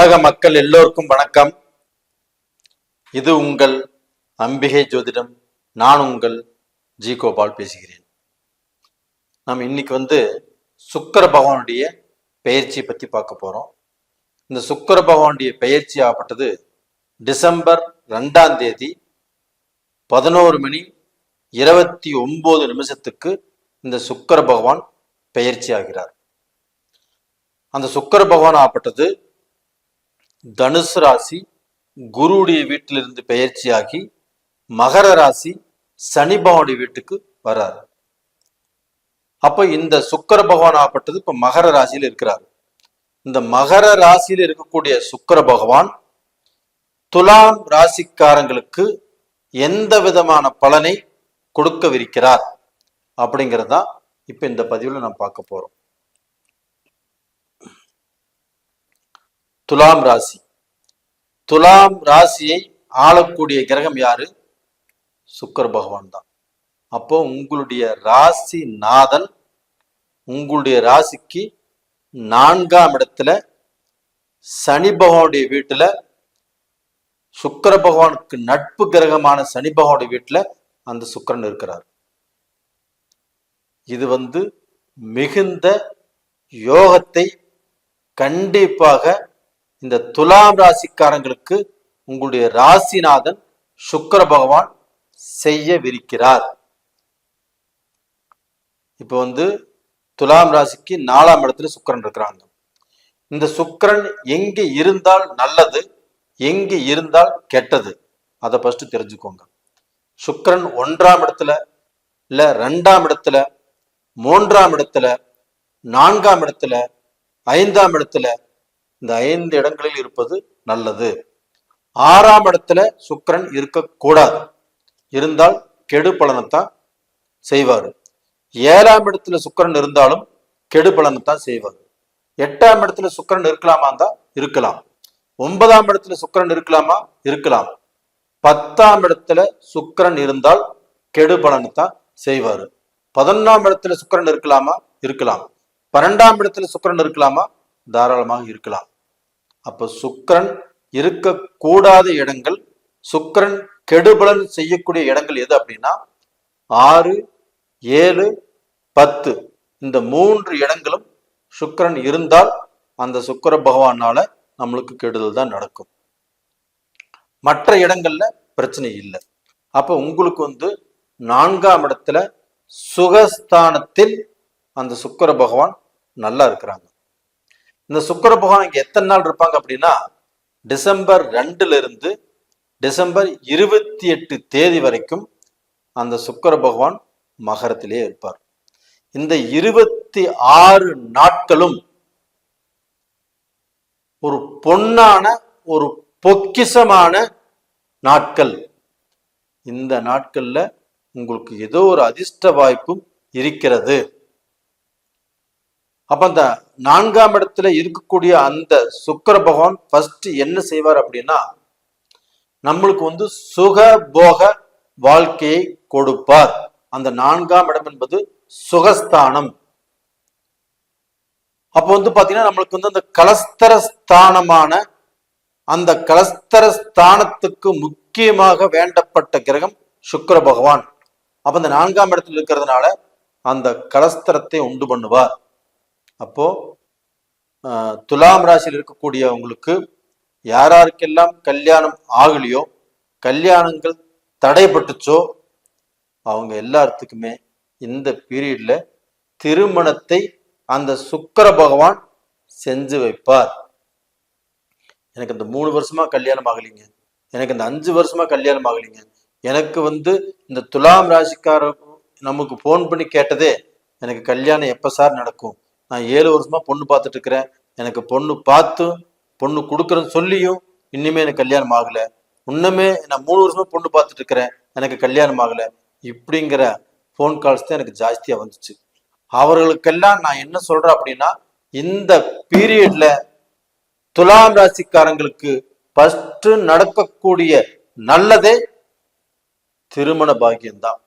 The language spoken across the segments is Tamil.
உலக மக்கள் எல்லோருக்கும் வணக்கம். இது உங்கள் அம்பிகை ஜோதிடம். நான் உங்கள் ஜி கோபால் பேசுகிறேன். நாம் இன்னைக்கு வந்து சுக்கர பகவானுடைய பெயர்ச்சியை பற்றி பார்க்க போகிறோம் இந்த சுக்கர பகவானுடைய பெயர்ச்சி ஆகப்பட்டது டிசம்பர் ரெண்டாம் தேதி பதினோரு மணி இருபத்தி ஒன்பது நிமிஷத்துக்கு இந்த சுக்கர பகவான் பெயர்ச்சி ஆகிறார். அந்த சுக்கர பகவான் ஆகப்பட்டது தனுசு ராசி குருவுடைய வீட்டிலிருந்து பெயர்ச்சியாகி மகர ராசி சனி வீட்டுக்கு வர்றார் அப்ப இந்த சுக்கர பகவான் ஆகப்பட்டது இப்ப மகர ராசியில் இருக்கிறார். இந்த மகர ராசியில் இருக்கக்கூடிய சுக்கர பகவான் துலாம் ராசிக்காரங்களுக்கு எந்த விதமான பலனை கொடுக்கவிருக்கிறார் அப்படிங்கிறதா இப்ப இந்த பதிவுல நாம் பார்க்க போறோம். துலாம் ராசி. துலாம் ராசியை ஆளக்கூடிய கிரகம் யாரு? சுக்கர் பகவான் தான். அப்போ உங்களுடைய ராசி நாதன் உங்களுடைய ராசிக்கு நான்காம் இடத்துல சனி பகவானுடைய வீட்டுல சுக்கர பகவானுக்கு நட்பு கிரகமான சனி பகவானுடைய வீட்டுல அந்த சுக்கரன் இருக்கிறார். இது வந்து மிகுந்த யோகத்தை கண்டிப்பாக இந்த துலாம் ராசிக்காரங்களுக்கு உங்களுடைய ராசிநாதன் சுக்கர பகவான் செய்யவிருக்கிறார். இப்போ வந்து துலாம் ராசிக்கு நாலாம் இடத்துல சுக்கரன் இருக்கிறாங்க. இந்த சுக்கரன் எங்கே இருந்தால் நல்லது எங்கே இருந்தால் கெட்டது அதை ஃபஸ்ட்டு தெரிஞ்சுக்கோங்க. சுக்கரன் ஒன்றாம் இடத்துல இல்ல ரெண்டாம் இடத்துல மூன்றாம் இடத்துல நான்காம் இடத்துல ஐந்தாம் இடத்துல இந்த ஐந்து இடங்களில் இருப்பது நல்லது. ஆறாம் இடத்துல சுக்கரன் இருக்கக்கூடாது. இருந்தால் கெடு பலனைத்தான் செய்வார். ஏழாம் இடத்துல சுக்கரன் இருந்தாலும் கெடு பலனைத்தான் செய்வார். எட்டாம் இடத்துல சுக்கரன் இருக்கலாமா தான் இருக்கலாம். ஒன்பதாம் இடத்துல சுக்கரன் இருக்கலாமா? இருக்கலாம். பத்தாம் இடத்துல சுக்கரன் இருந்தால் கெடு பலனைத்தான் செய்வார். பதினொன்றாம் இடத்துல சுக்கரன் இருக்கலாமா? இருக்கலாம். பன்னெண்டாம் இடத்துல சுக்கரன் இருக்கலாமா? தாராளமாக இருக்கலாம். அப்போ சுக்கரன் இருக்கக்கூடாத இடங்கள் சுக்கரன் கெடுபலன் செய்யக்கூடிய இடங்கள் எது அப்படின்னா ஆறு ஏழு பத்து. இந்த மூன்று இடங்களும் சுக்கரன் இருந்தால் அந்த சுக்கர பகவானால நம்மளுக்கு கெடுதல் தான் நடக்கும். மற்ற இடங்கள்ல பிரச்சனை இல்லை. அப்ப உங்களுக்கு வந்து நான்காம் இடத்துல சுகஸ்தானத்தில் அந்த சுக்கர பகவான் நல்லா இருக்கிறாங்க. இந்த சுக்கர பகவான் இங்க எத்தனை நாள் இருப்பாங்க அப்படின்னா டிசம்பர் ரெண்டுல இருந்து டிசம்பர் இருபத்தி எட்டு தேதி வரைக்கும் அந்த சுக்கர பகவான் மகரத்திலே இருப்பார். இந்த இருபத்தி ஆறு நாட்களும் ஒரு பொன்னான ஒரு பொக்கிசமான நாட்கள். இந்த நாட்கள்ல உங்களுக்கு ஏதோ ஒரு அதிர்ஷ்ட வாய்ப்பும் இருக்கிறது. அப்ப அந்த நான்காம் இடத்துல இருக்கக்கூடிய அந்த சுக்கர பகவான் ஃபர்ஸ்ட் என்ன செய்வார் அப்படின்னா நம்மளுக்கு வந்து சுக போக வாழ்க்கையை கொடுப்பார். அந்த நான்காம் இடம் என்பது சுகஸ்தானம். அப்போ வந்து பாத்தீங்கன்னா நம்மளுக்கு வந்து அந்த கலஸ்தர ஸ்தானமான அந்த கலஸ்தர ஸ்தானத்துக்கு முக்கியமாக வேண்டப்பட்ட கிரகம் சுக்கர பகவான். அப்ப அந்த நான்காம் இடத்துல இருக்கிறதுனால அந்த கலஸ்தரத்தை உண்டு பண்ணுவார். அப்போ துலாம் ராசியில் இருக்கக்கூடியவங்களுக்கு யாராருக்கெல்லாம் கல்யாணம் ஆகலையோ கல்யாணங்கள் தடைப்பட்டுச்சோ அவங்க எல்லாத்துக்குமே இந்த பீரியட்ல திருமணத்தை அந்த சுக்கர பகவான் செஞ்சு வைப்பார். எனக்கு இந்த மூணு வருஷமா கல்யாணம் ஆகலைங்க. எனக்கு இந்த அஞ்சு வருஷமா கல்யாணம் ஆகலைங்க. எனக்கு வந்து இந்த துலாம் ராசிக்கார நமக்கு ஃபோன் பண்ணி கேட்டதே எனக்கு கல்யாணம் எப்ப சார் நடக்கும்? நான் ஏழு வருஷமா பொண்ணு பார்த்துட்டு இருக்கிறேன் எனக்கு பொண்ணு பார்த்து பொண்ணு கொடுக்குறேன்னு சொல்லியும் இன்னுமே எனக்கு கல்யாணம் ஆகல. இன்னுமே நான் மூணு வருஷமா பொண்ணு பார்த்துட்டு இருக்கிறேன் எனக்கு கல்யாணம் ஆகல. இப்படிங்கிற ஃபோன் கால்ஸ் தான் எனக்கு ஜாஸ்தியா வந்துச்சு. அவர்களுக்கெல்லாம் நான் என்ன சொல்றேன் அப்படின்னா இந்த பீரியட்ல துலாம் ராசிக்காரங்களுக்கு ஃபர்ஸ்ட் நடக்கக்கூடிய நல்லதே திருமண பாக்கியம்தான்.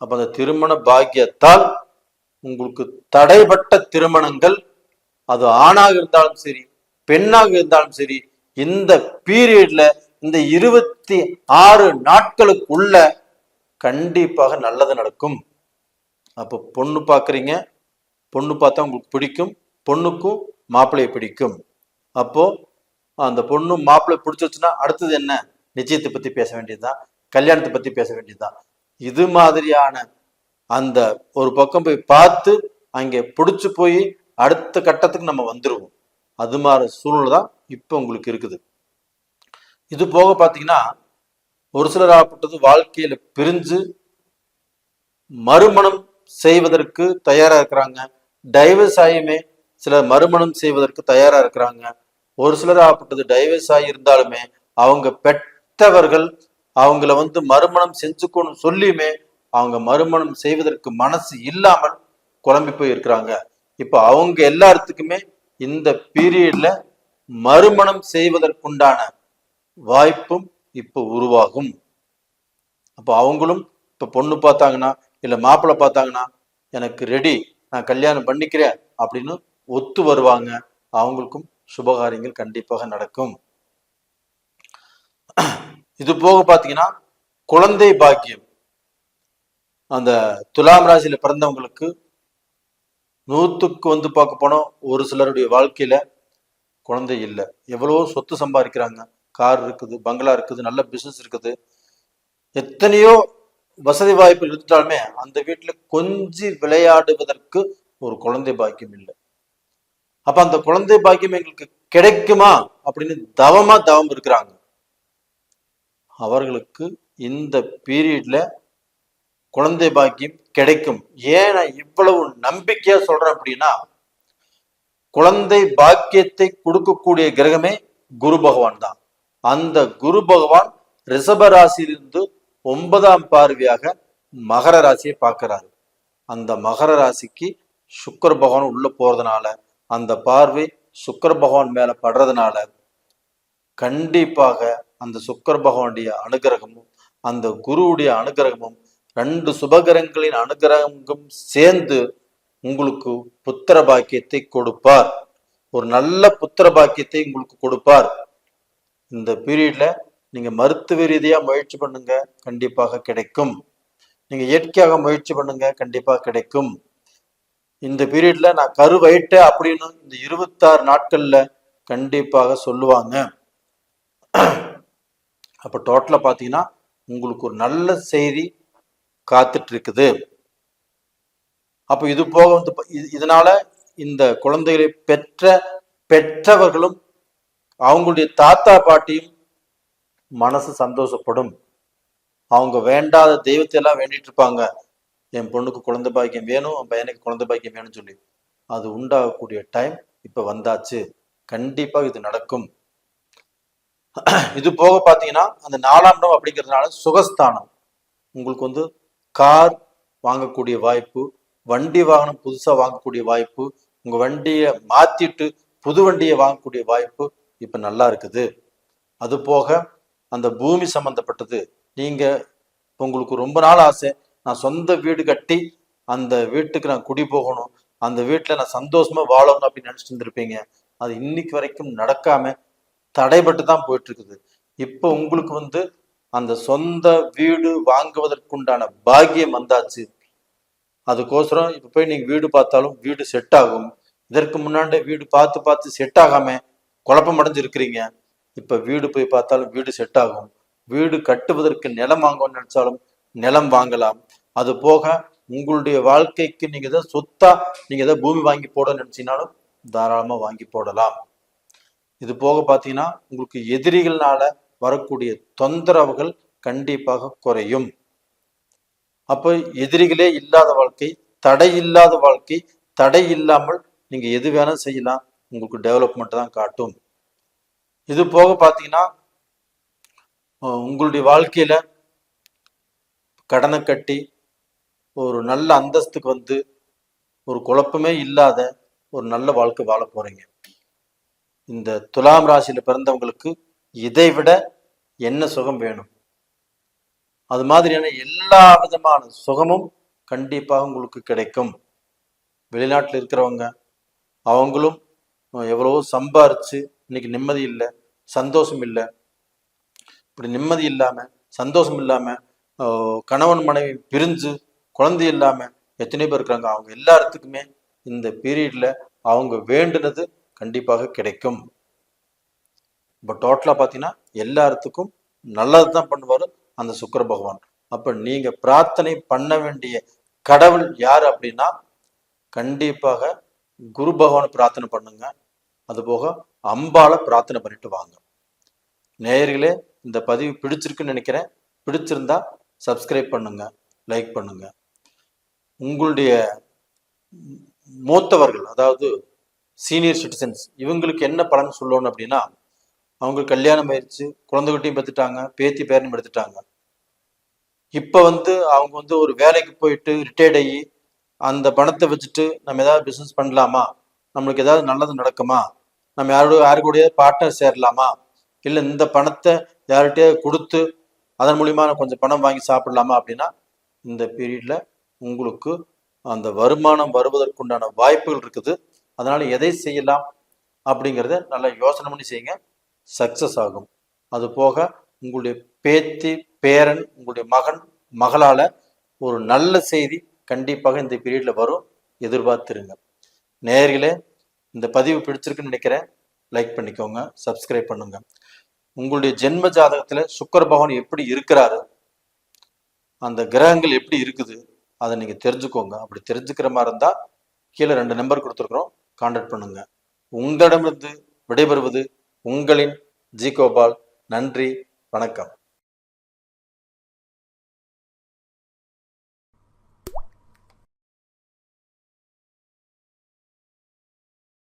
அப்ப அந்த திருமண பாக்கியத்தால் உங்களுக்கு தடைப்பட்ட திருமணங்கள் அது ஆணாக இருந்தாலும் சரி பெண்ணாக இருந்தாலும் சரி இந்த பீரியட்ல இந்த இருபத்தி ஆறு நாட்களுக்குள்ள கண்டிப்பாக நல்லது நடக்கும். அப்போ பொண்ணு பார்க்குறீங்க பொண்ணு பார்த்தா உங்களுக்கு பிடிக்கும் பொண்ணுக்கும் மாப்பிள்ளையை பிடிக்கும். அப்போ அந்த பொண்ணு மாப்பிள்ளை பிடிச்சிருச்சுன்னா அடுத்தது என்ன? நிச்சயத்தை பத்தி பேச வேண்டியதுதான் கல்யாணத்தை பத்தி பேச வேண்டியதுதான். இது மாதிரியான அந்த ஒரு பக்கம் போய் பார்த்து அங்கே பிடிச்சி போய் அடுத்த கட்டத்துக்கு நம்ம வந்துருவோம். அது மாதிரி சூழ்நிலை தான் இப்போ உங்களுக்கு இருக்குது. இது போக பார்த்தீங்கன்னா ஒரு சிலர் ஆகப்பட்டது வாழ்க்கையில பிரிஞ்சு மறுமணம் செய்வதற்கு தயாரா இருக்கிறாங்க. டைவர்ஸ் ஆகியுமே சிலர் மறுமணம் செய்வதற்கு தயாரா இருக்கிறாங்க. ஒரு சிலர் ஆகப்பட்டது டைவர்ஸ் ஆகி இருந்தாலுமே அவங்க பெற்றவர்கள் அவங்கள வந்து மறுமணம் செஞ்சுக்கணும் சொல்லியுமே அவங்க மறுமணம் செய்வதற்கு மனசு இல்லாமல் குழம்பி போய் இருக்கிறாங்க இப்போ அவங்க எல்லாத்துக்குமே இந்த பீரியட்ல மறுமணம் செய்வதற்குண்டான வாய்ப்பும் இப்போ உருவாகும். அப்போ அவங்களும் இப்போ பொண்ணு பார்த்தாங்கன்னா இல்லை மாப்பிள்ளை பார்த்தாங்கன்னா எனக்கு ரெடி நான் கல்யாணம் பண்ணிக்கிறேன் அப்படின்னு ஒத்து வருவாங்க. அவங்களுக்கும் சுபகாரியங்கள் கண்டிப்பாக நடக்கும். இது போக பார்த்தீங்கன்னா குழந்தை பாக்கியம். அந்த துலாம் ராசியில பிறந்தவங்களுக்கு நூத்துக்கு வந்து பார்க்க போனோம் ஒரு சிலருடைய வாழ்க்கையில குழந்தை இல்லை. எவ்வளவோ சொத்து சம்பாதிக்கிறாங்க. கார் இருக்குது பங்களா இருக்குது நல்ல பிசினஸ் இருக்குது. எத்தனையோ வசதி வாய்ப்பு இருந்தாலுமே அந்த வீட்டுல கொஞ்சி விளையாடுவதற்கு ஒரு குழந்தை பாக்கியம் இல்லை. அப்ப அந்த குழந்தை பாக்கியம் எங்களுக்கு கிடைக்குமா அப்படின்னு தவமா தவம் இருக்கிறாங்க. அவர்களுக்கு இந்த பீரியட்ல குழந்தை பாக்கியம் கிடைக்கும். ஏன் இவ்வளவு நம்பிக்கையா சொல்றேன் அப்படின்னா குழந்தை பாக்கியத்தை கொடுக்கக்கூடிய கிரகமே குரு பகவான் தான். அந்த குரு பகவான் ரிஷப ராசியிலிருந்து ஒன்பதாம் பார்வையாக மகர ராசியை பார்க்கிறாரு. அந்த மகர ராசிக்கு சுக்கர பகவான் உள்ள போறதுனால அந்த பார்வை சுக்கர பகவான் மேல படுறதுனால கண்டிப்பாக அந்த சுக்கர பகவானுடைய அனுகிரகமும் அந்த குருவுடைய அனுகிரகமும் ரெண்டு சுபகரங்களின் அனுகிரகமும் சேர்ந்து உங்களுக்கு புத்திர பாக்கியத்தை கொடுப்பார். ஒரு நல்ல புத்திர பாக்கியத்தை உங்களுக்கு கொடுப்பார். இந்த பீரியட்ல நீங்க மருத்துவ ரீதியா முயற்சி பண்ணுங்க கண்டிப்பாக கிடைக்கும். நீங்க இயற்கையாக முயற்சி பண்ணுங்க கண்டிப்பாக கிடைக்கும். இந்த பீரியட்ல நான் கருவயிட்டேன் அப்படின்னு இந்த இருபத்தாறு நாட்கள்ல கண்டிப்பாக சொல்லுவாங்க. அப்ப டோட்டலா பாத்தீங்கன்னா உங்களுக்கு ஒரு நல்ல செய்தி காத்துட்டு இருக்குது அப்போ இது போக வந்து இதனால இந்த குழந்தைகளை பெற்ற பெற்றவர்களும் அவங்களுடைய தாத்தா பாட்டியும் மனசு சந்தோஷப்படும். அவங்க வேண்டாத தெய்வத்தை எல்லாம் வேண்டிட்டு இருப்பாங்க. என் பொண்ணுக்கு குழந்தை பாக்கியம் வேணும் என் பையனுக்கு குழந்தை பாக்கியம் வேணும்னு சொல்லி. அது உண்டாகக்கூடிய டைம் இப்ப வந்தாச்சு. கண்டிப்பா இது நடக்கும். இது போக பாத்தீங்கன்னா அந்த நாலாம் இடம் அப்படிங்கிறதுனால சுகஸ்தானம். உங்களுக்கு வந்து கார் வாங்கக்கூடிய வாய்ப்பு வண்டி வாகனம் புதுசா வாங்கக்கூடிய வாய்ப்பு உங்க வண்டியை மாத்திட்டு புது வண்டியை வாங்கக்கூடிய வாய்ப்பு இப்ப நல்லா இருக்குது. அது போக அந்த பூமி சம்பந்தப்பட்டது நீங்க உங்களுக்கு ரொம்ப நாள் ஆசை நான் சொந்த வீடு கட்டி அந்த வீட்டுக்கு நான் குடி போகணும் அந்த வீட்டுல நான் சந்தோஷமா வாழணும் அப்படின்னு நினச்சிட்டு இருந்திருப்பீங்க. அது இன்னைக்கு வரைக்கும் நடக்காம தடைபட்டு தான் போயிட்டு இருக்குது. இப்போ உங்களுக்கு வந்து அந்த சொந்த வீடு வாங்குவதற்குண்டான பாக்கியம் வந்தாச்சு. அதுக்கோசரம் இப்போ போய் நீங்கள் வீடு பார்த்தாலும் வீடு செட் ஆகும். இதற்கு முன்னாடி வீடு பார்த்து பார்த்து செட் ஆகாம குழப்பம் அடைஞ்சிருக்கிறீங்க. இப்போ வீடு போய் பார்த்தாலும் வீடு செட் ஆகும். வீடு கட்டுவதற்கு நிலம் வாங்கணும்னு நினைச்சாலும் நிலம் வாங்கலாம். அது போக உங்களுடைய வாழ்க்கைக்கு நீங்க ஏதாவது சொத்தா நீங்க ஏதாவது பூமி வாங்கி போட நினைச்சீங்கனாலும் தாராளமா வாங்கி போடலாம். இது போக பார்த்தீங்கன்னா உங்களுக்கு எதிரிகள்னால வரக்கூடிய தொந்தரவுகள் கண்டிப்பாக குறையும். அப்போ எதிரிகளே இல்லாத வாழ்க்கை தடை இல்லாத வாழ்க்கை தடை இல்லாமல் நீங்க எது வேணாலும் செய்யலாம். உங்களுக்கு டெவலப்மெண்ட் தான் காட்டும். இது போக பார்த்தீங்கன்னா உங்களுடைய வாழ்க்கையில கடனை கட்டி ஒரு நல்ல அந்தஸ்துக்கு வந்து ஒரு குழப்பமே இல்லாத ஒரு நல்ல வாழ்க்கை வாழ போறீங்க. இந்த துலாம் ராசியில பிறந்தவங்களுக்கு இதை விட என்ன சுகம் வேணும்? அது மாதிரியான எல்லா விதமான சுகமும் கண்டிப்பாக உங்களுக்கு கிடைக்கும். வெளிநாட்டில் இருக்கிறவங்க அவங்களும் எவ்வளவோ சம்பாரிச்சு இன்னைக்கு நிம்மதி இல்லை சந்தோஷம் இல்லை. இப்படி நிம்மதி இல்லாமல் சந்தோஷம் இல்லாமல் கணவன் மனைவி பிரிஞ்சு குழந்தை இல்லாமல் எத்தனை பேர் இருக்கிறாங்க அவங்க எல்லாத்துக்குமே இந்த பீரியட்ல அவங்க வேண்டுனது கண்டிப்பாக கிடைக்கும். இப்போ டோட்டலா பார்த்தீங்கன்னா எல்லாத்துக்கும் நல்லது தான் பண்ணுவார் அந்த சுக்கர பகவான். அப்போ நீங்கள் பிரார்த்தனை பண்ண வேண்டிய கடவுள் யார் அப்படின்னா கண்டிப்பாக குரு பகவானை பிரார்த்தனை பண்ணுங்க. அதுபோக அம்பாவை பிரார்த்தனை பண்ணிட்டு வாங்க. நேயர்களே இந்த பதிவு பிடிச்சிருக்குன்னு நினைக்கிறேன். பிடிச்சிருந்தா சப்ஸ்கிரைப் பண்ணுங்க லைக் பண்ணுங்க. உங்களுடைய மூத்தவர்கள் அதாவது சீனியர் சிட்டிசன்ஸ் இவங்களுக்கு என்ன பலன் சொல்லணும் அப்படின்னா அவங்க கல்யாணம் ஆயிடுச்சு குழந்தைகிட்டையும் பெற்றுட்டாங்க பேத்தி பேரனும் எடுத்துட்டாங்க இப்போ வந்து அவங்க வந்து ஒரு வேலைக்கு போயிட்டு ரிட்டையர்ட் ஆகி அந்த பணத்தை வச்சுட்டு நம்ம ஏதாவது பிஸ்னஸ் பண்ணலாமா? நம்மளுக்கு ஏதாவது நல்லது நடக்குமா? நம்ம யாரோட யாரு கூட பார்ட்னர் சேரலாமா? இல்லை இந்த பணத்தை யார்கிட்டயே கொடுத்து அதன் மூலியமா கொஞ்சம் பணம் வாங்கி சாப்பிடலாமா அப்படின்னா இந்த பீரியடில் உங்களுக்கு அந்த வருமானம் வருவதற்குண்டான வாய்ப்புகள் இருக்குது. அதனால் எதை செய்யலாம் அப்படிங்கிறத நல்லா யோசனை பண்ணி செய்யுங்க. சக்சஸ் ஆகும். அது போக உங்களுடைய பேத்தி பேரன் உங்களுடைய மகன் மகளால் ஒரு நல்ல செய்தி கண்டிப்பாக இந்த பீரியடில் வரும். எதிர்பார்த்துருங்க. நேர்களே இந்த பதிவு பிடிச்சிருக்குன்னு நினைக்கிறேன். லைக் பண்ணிக்கோங்க சப்ஸ்கிரைப் பண்ணுங்க. உங்களுடைய ஜென்ம ஜாதகத்தில் சுக்கர பகவான் எப்படி இருக்கிறாரு அந்த கிரகங்கள் எப்படி இருக்குது அதை நீங்கள் தெரிஞ்சுக்கோங்க. அப்படி தெரிஞ்சுக்கிற மாதிரி இருந்தால் கீழே ரெண்டு நம்பர் கொடுத்துருக்குறோம். கான்டாக்ட் பண்ணுங்க. உங்களிடமிருந்து விடைபெறுவது உங்களின் ஜி கோபால் நன்றி வணக்கம்.